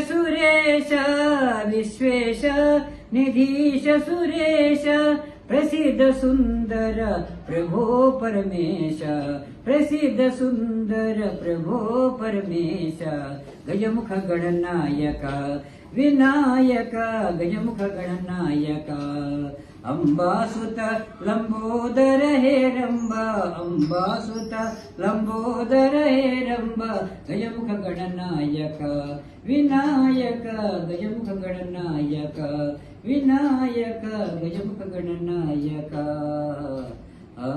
सुरेश विश्वेश निधीश सुरेश प्रसिद्ध सुन्दर प्रभो परमेश प्रसिद्ध सुन्दर प्रभो परमेश गजमुख गणनायक विनायक गजमुख गणनायक। ಅಂಬಾಸುತ ಲಂಬೋದರ ಹೇರಂಬ ಅಂಬಾಸುತ ಲಂಬೋದರ ಹೇರಂಬ ಗಜಮುಖ ಗಣನಾಯಕ ವಿನಾಯಕ ಗಜಮುಖ ಗಣನಾಯಕ ವಿನಾಯಕ ಗಜಮುಖ ಗಣನಾಯಕ ಆ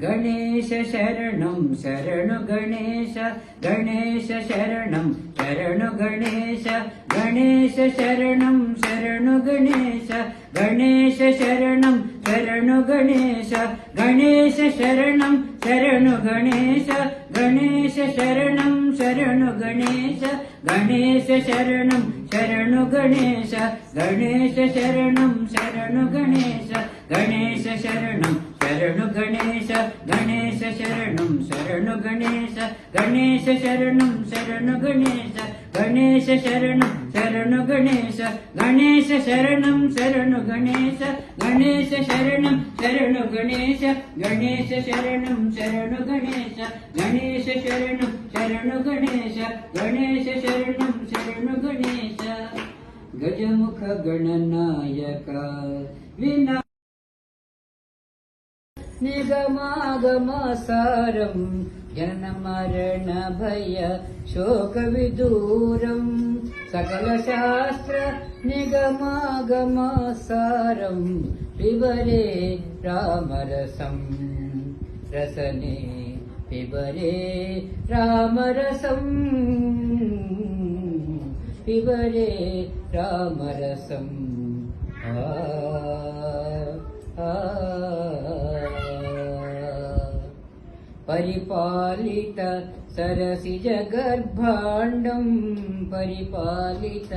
गणेश शरणं शरण गणेश गणेश शरणं शरण गणेश गणेश शरणं शरण गणेश गणेश शरणं शरण गणेश गणेश शरणं शरण गणेश गणेश शरणं शरण गणेश गणेश शरणं शरण गणेश गणेश शरणं शरण गणेश शरणं शरणु गणेश गणेश शरणं शरणु गणेश गणेश शरणं शरणु गणेश गणेश शरणं शरणु गणेश गणेश शरणं शरणु गणेश गणेश शरणं शरणु गणेश। गजमुख गणनायक विना निगमागमसारम् जनमरणभय शोकविदूरम् सकलशास्त्रनिगमागमासारम् पिबरे रामरसम् रसने पिबरे रामरसम् पिबरे रामरसम् आ, आ। परिपालित सरसिजगर्भाण्डं परिपालित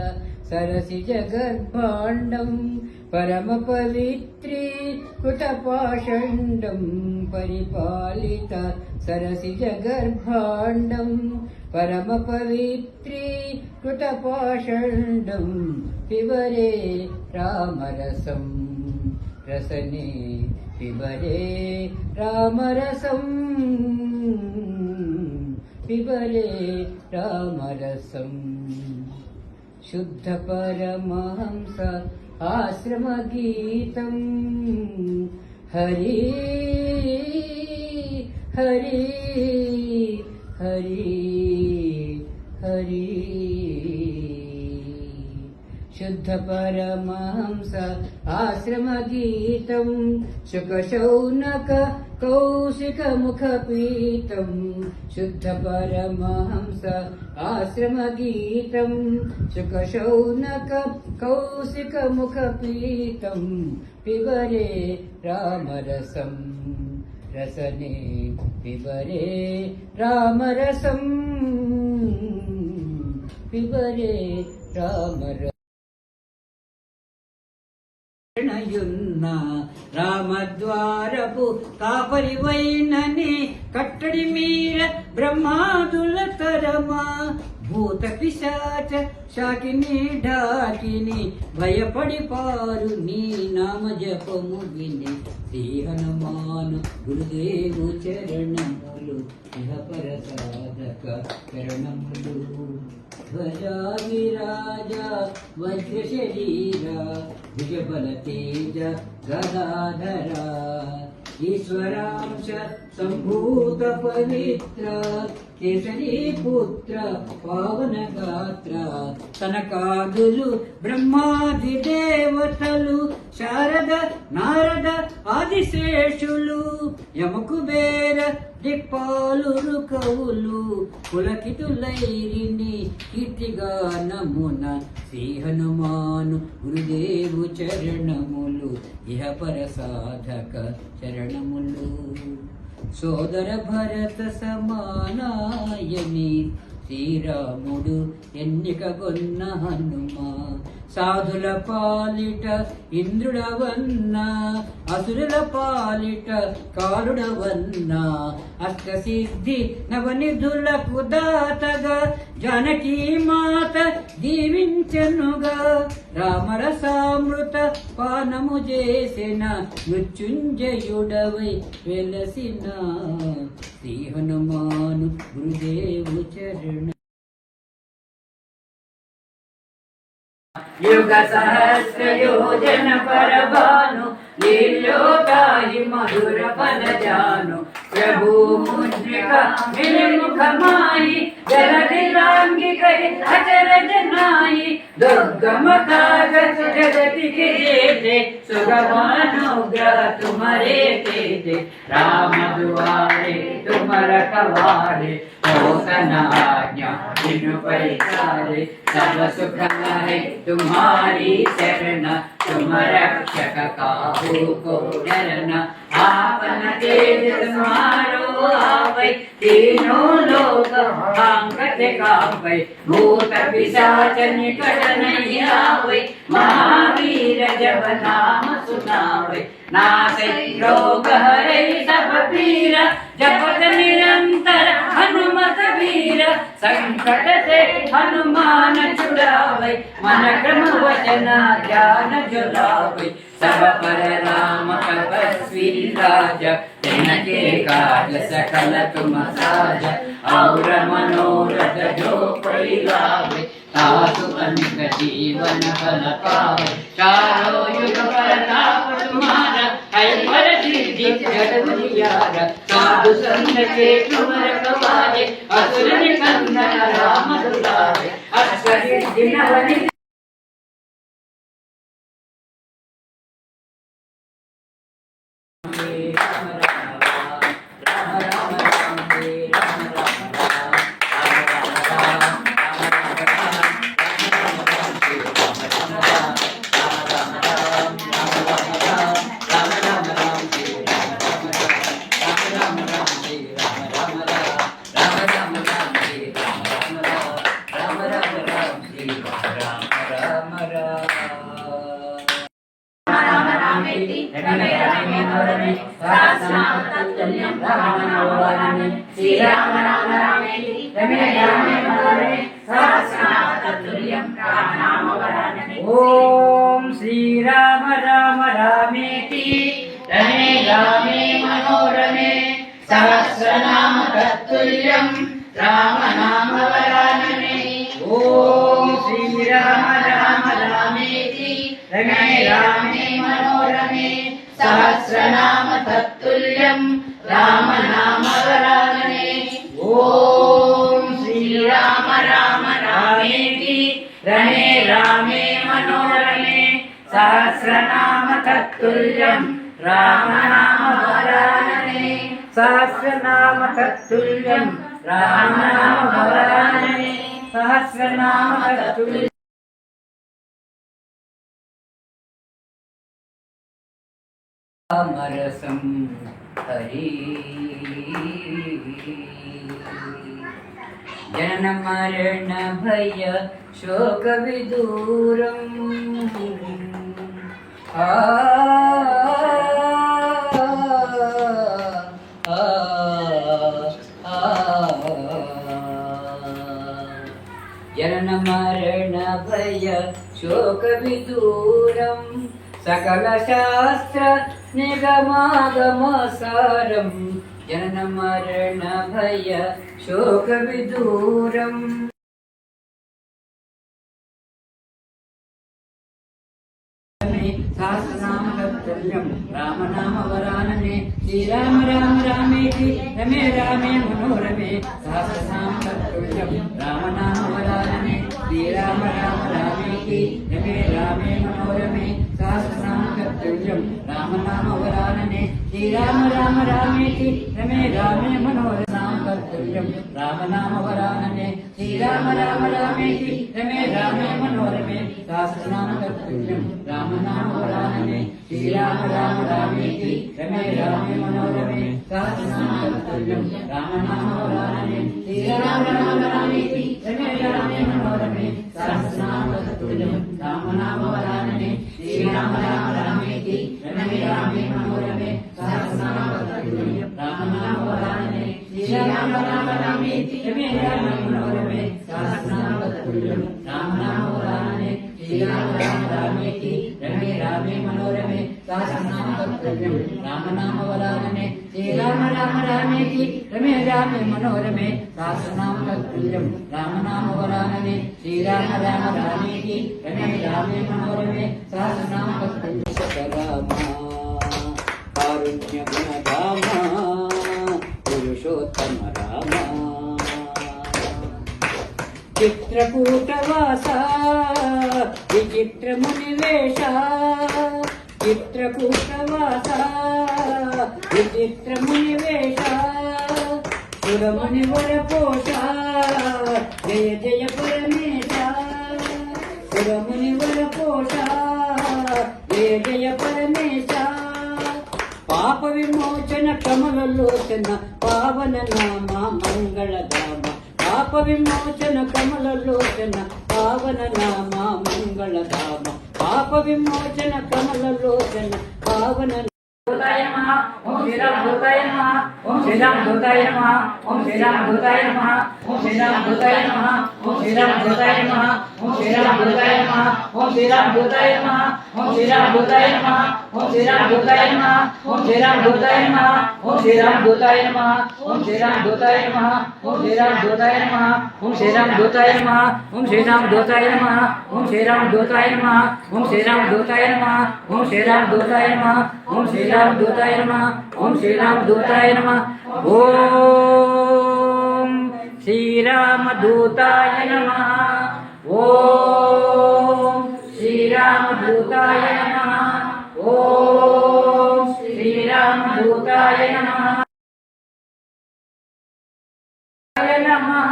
सरसिजगर्भाण्डं परमपवित्री कृतपाषण्डम् परिपालित सरसिजगर्भाण्डं परमपवित्री कृतपाषण्डम् तिवरे रामरसम्। रसने पिबरे रामरसं पिबरे रामरसं शुद्धपरमहंस आश्रमगीतं हरि हरि हरि हरि। शुद्ध परमहंस आश्रम आश्रमगीतं शुकशौनक कौशिकमुखपीतं शुद्ध परमहंस आश्रमगीतं शुकशौनक कौशिकमुखपीतं पिबरे रामरसम् रसने पिबरे रामरसम् पिबरे रामर యున్న రామద్వారపు కాపరివైనని కట్టడి మీర బ్రహ్మాదుల తరమా భూత పిశాచ శాకిని ఢాకిని భయపడి పారు నీ నామ జపము విని. శ్రీ హనుమాను గురుదేవు చరణములు ఇహపర సాధక చరణములు. ధ్వజ వజ్ర శరీర విజబల ఈశ్వరాంశ సంభూత పవిత్ర కేసరీ పుత్ర పవన గాత్ర తనకాదులు బ్రహ్మాది దేవతలు శారద నారద ఆదిశేషులు యమకుబేర బ్రహ్మాది దిక్పాలు కవులు పులకితులైరిని కీర్తిగా నమున శ్రీ హనుమాను గురుదేవు చరణములు ఇహపర సాధక చరణములు. సోదర భరత సమానాయని శ్రీరాముడు ఎన్నిక కొన్న హనుమా సాధుల పాలిట ఇంద్రుడవన్న అసురుల పాలిట కాలుడవన్న అష్టసిద్ధి నవనిధులకు దాతగా జనకీ మాత దీవించనుగా రామరసామృత పానము చేసిన మృత్యుంజయుడవై వెలసిన శ్రీ హనుమాను గురుదేవు చరణ. యుగ సహస్రయోజన పరబాను లీల్యోదాయి మధుర పద జాను ప్రభు ముద్రిక విముఖమాయి జలదిరాంగి కై అచర జనాయి దుర్గమ కాగ జగతికి సుగమానుగ్రహ తుమరేతే तेजे राम दुआरे तुम रखवारे होसन आज्ञा, बिनु परिचारे। सब सुख है तुम्हारी शरण तुम रक्षक काहू को डरना। आपन तेज तुम्हारो आवै तीनों लोक हांकत कापै। भूत पिशाच निकट नहीं आवै, महावीर जब नाम सुनावै। नासै रोग हरै सब पीर जपत निरंतर हनुमत वीर संकट से हनुमान छुड़ावै मन क्रम वचन ज्ञान जुलावै सब पर राम तपस्वी राजा तिनके काज सकल तुम साजा और मनोरथ जो कोई लावे तासु अनिक जीवन फल पावे चारों युग प्रताप अयमर सिद्धि जगदलियार साधु संत के तुमर कवाले असुर निकंदन राम दुलारे असर दिन శ్రీరామ రామ రామేతి రమే రామే మనోరమే సహస్రనామతత్తుల్యం రామనామవరాననే ఓం శ్రీరామ రామ రామేతి రమే రామే మనోరమే సహస్రనామ తత్తుల్యం రామనామవరాననే ఓం శ్రీరామ రామ రామేతి రమే రామే మనోరమే సహస్రనామ తత్తుల్యం రామనామవరాననే. ఓం శ్రీరామ రామ రామేతి రణే రామే మనోరమే. సహస్రనామ తత్తుల్యం రామనామవరాననే. సహస్రనామ తత్తుల్యం రామనామవరాననే. సహస్రనామ తత్తుల్యం रामरसं हरि। मरण शोकविदूरम् आ विदूर सकल सकलशास्त्र ఆ, ఆ, భయ శోక విదూరం నిగమాగమ సారం జనన మరణ భయ శోక విదూరం సహస్రనామకర్తవ్యం రామనామ వరాననే శ్రీరామ రామ రామేతి రమే రామే మనోరమే సహస్రనామకర్తవ్యం రామనామ వరాననే శ్రీరామ రామ రామేతి రమే రామే राम नाम वरानने श्री राम राम रामेति रमे रामे मनोहर नाम कर्तव्यम राम नाम वरानने श्री राम राम रामेति रमे रामे मनोहर मे सहस्र नाम कर्तव्यम राम नाम वरानने श्री राम राम रामेति रमे रामे मनोहर मे सहस्र नाम कर्तव्यम राम नाम वरानने श्री राम राम रामेति रमे रामे मनोहर मे सहस्र नाम कर्तव्यम राम नाम वरानने श्री राम राम శ్రీరామ రామ రామేతి రమే రామే మనోరమే సహస్రనామ తత్తుల్యం రామ నామ వరాననే శ్రీరామ రామ రామేతి రమే రామే మనోరమే సహస్రనామ తత్తుల్యం రామ నామ శ్రీరామ రామ రామేతి రమే రామే మనోరమే సహస్రనామ తత్తుల్యం రామ నామ శ్రీరామ రామ రామేతి రమే రామే మనోరమే సహస్రనామ తత్తుల్యం కారుణ్య గుణధామ చిత్రకూటవాస విచిత్రమునివేశ చిత్రకూటవాస విచిత్రమునివేశ సురముని వరపోష జయ జయ పరమేశ. సురముని వరపోష జయ జయ పరమేశ. పాప విమోచన కమలలోచన పావన నామ మంగళధామ పాప విమోచన కమలలోచన పావన నామ మంగళధామ పాప విమోచన కమలలోచన పావన ओम श्री राम दूताय नमः ओम श्री राम दूताय नमः ओम श्री राम दूताय नमः ओम श्री राम दूताय नमः ओम श्री राम दूताय नमः ओम श्री राम दूताय नमः ओम श्री राम दूताय नमः ओम श्री राम दूताय नमः ओम श्री राम दूताय नमः ओम श्री राम दूताय नमः ओम श्री राम दूताय नमः ओम श्री राम दूताय नमः ओम श्री राम दूताय नमः ओम श्री राम दूताय नमः ओम श्री राम दूताय नमः ओम श्री राम दूताय नमः ओम श्री राम दूताय नमः ओम श्री राम दूताय नमः ओम श्री राम दूताय नमः ఓం శ్రీరామ దూతాయ నమ. ఓం శ్రీరామ దూతాయ నమః నమః.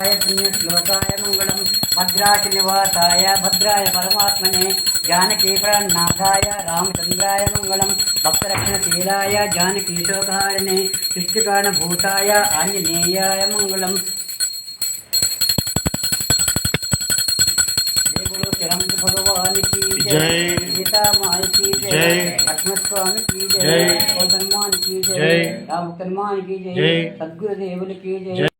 నమ శ్లోకాయ మంగళం భద్రాచ నివాసాయ భద్రాయ పరమాత్మనే జానకీ ప్రణాథాయ రామచంద్రాయ మంగళం. భక్తరక్షణశీలాయ జానకీశోకారణే సృష్టికారణభూతాయ ఆంజనేయాయ మంగళం భగవానికి జై సీతామాయికి జై లక్ష్మణస్వామికి జై గోధర్మానికి జై రామకర్మానికి జై సద్గురుదేవులకి జై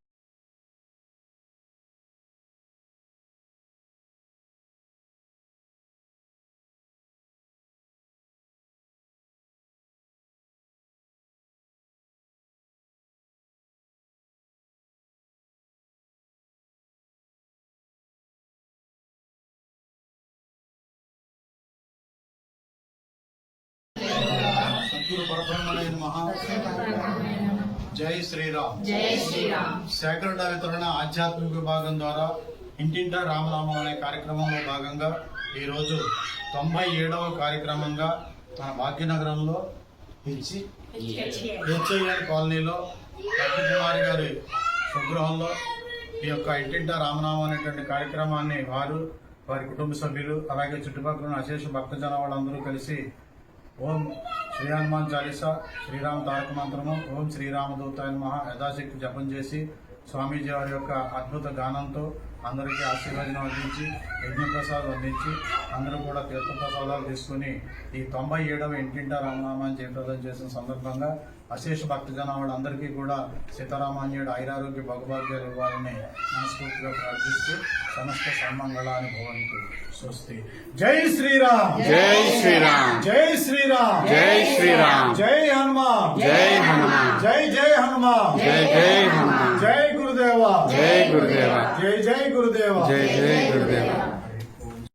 సద్గురు పరబ్రహ్మణే నమః. జై శ్రీరామ్. సేకరణ వితరణ ఆధ్యాత్మిక విభాగం ద్వారా ఇంటింటా రామనామం అనే కార్యక్రమంలో భాగంగా ఈరోజు తొంభై ఏడవ కార్యక్రమంగా మన భాగ్యనగరంలో ఇచ్చి హెచ్ఐఆర్ కాలనీలో కుమారి గారి స్వగృహంలో ఈ యొక్క ఇంటింటా రామనామం అనేటువంటి కార్యక్రమాన్ని వారు వారి కుటుంబ సభ్యులు అలాగే చుట్టుపక్కల అశేష భక్తజన వాళ్ళందరూ కలిసి ఓం శ్రీ హనుమాన్ చాలీసా శ్రీరామ తారక మంత్రము ఓం శ్రీరామదూతాయ మహా యథాశక్తి జపం చేసి స్వామీజీ వారి యొక్క అద్భుత గానంతో అందరికీ ఆశీర్వచనం అందించి యజ్ఞప్రసాదం అందించి అందరూ కూడా తీర్థప్రసాదాలు తీసుకుని ఈ తొంభై ఏడవ ఇంటింటా రామనామాన్ని జయప్రదం చేసిన సందర్భంగా అశేష భక్తజన వాళ్ళందరికీ కూడా సీతారామాన్యుడు ఐరారోగ్య భగభాగ్యాలు ఇవ్వాలని మనస్ఫూర్తిగా ప్రార్థిస్తూ సమస్త సన్మంగళాన్ని భవంతు స్వస్తి. జై శ్రీరామ్! జై శ్రీరామ్! జై శ్రీరామ్! జై శ్రీరామ్! జై హనుమాన్! జై హనుమాన్! జై జై హనుమాన్! జై జై హనుమాన్! జై గురుదేవ. జై గురుదేవ. జై జై గురుదేవ. జై జై గురుదేవ.